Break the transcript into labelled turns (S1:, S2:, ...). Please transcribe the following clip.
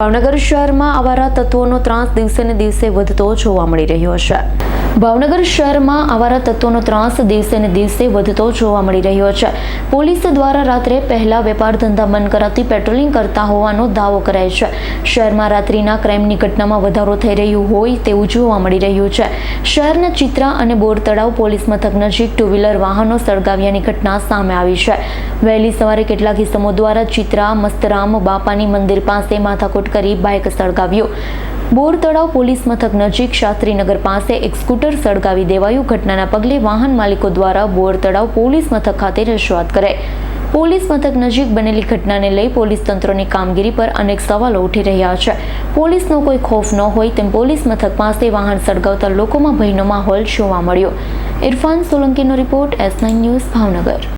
S1: ભાવનગર શહેરમાં આવારા તત્વોનો ત્રાસ દિવસે ને દિવસે વધતો જોવા મળી રહ્યો છે. ભાવનગર શહેરમાં આવારા તત્વોનો ત્રાસ દિવસે ને દિવસે વધતો જોવા મળી રહ્યો છે. પોલીસ દ્વારા રાત્રે પહેલા વેપાર ધંધા બંધ કરાવતી પેટ્રોલિંગ કરતા હોવાનો દાવો કરાય છે. શહેરમાં રાત્રિના ક્રાઇમની ઘટનામાં વધારો થઈ રહ્યું હોય તેવું જોવા મળી રહ્યું છે. શહેરના ચિત્રા અને બોર તળાવ પોલીસ મથક નજીક ટુ વ્હીલર વાહનો સળગાવ્યાની ઘટના સામે આવી છે. વહેલી સવારે કેટલાક ઇસમો દ્વારા ચિત્રા, મસ્તરામ, બાપાની મંદિર પાસે માથાકૂટ કરી બાઇક સળગાવ્યું. બોર તળાવ પોલીસ મથક નજીક શાસ્ત્રીનગર પાસે એક સ્કૂટર સળગાવી દેવાયું. ઘટનાના પગલે વાહન માલિકો દ્વારા બોરતળાવ પોલીસ મથક ખાતે રજૂઆત કરાઈ. પોલીસ મથક નજીક બનેલી ઘટનાને લઈ પોલીસ તંત્રની કામગીરી પર અનેક સવાલો ઉઠી રહ્યા છે. પોલીસનો કોઈ ખોફ ન હોય તેમ પોલીસ મથક પાસે વાહન સળગાવતા લોકોમાં ભયનો માહોલ જોવા મળ્યો. Irfan સોલંકીનો report S nine news Bhavnagar.